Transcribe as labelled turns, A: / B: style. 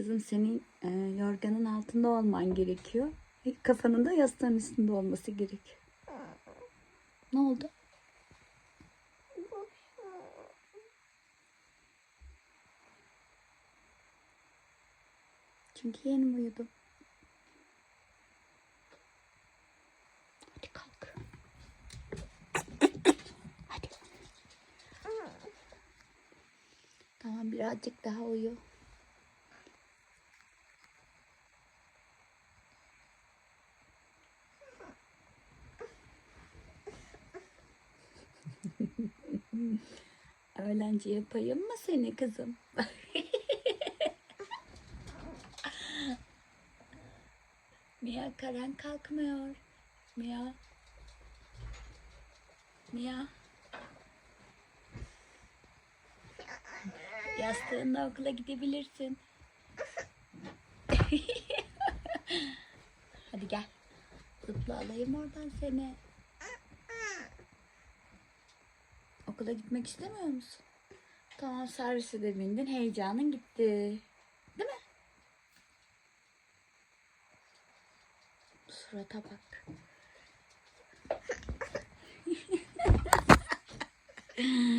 A: Kızım senin e, yorganın altında olman gerekiyor. Kafanın da yastığın üstünde olması gerek. Ne oldu? Çünkü yeni uyudum? Hadi kalk. Hadi. Tamam birazcık daha uyu. Öğlence yapayım mı seni kızım? Mia Karen kalkmıyor. Mia. Mia. Yastığınla okula gidebilirsin. Hadi gel. Zıpla alayım oradan seni. Okula gitmek istemiyor musun? Tamam servise de bindin. Heyecanın gitti. Değil mi? Surata bak.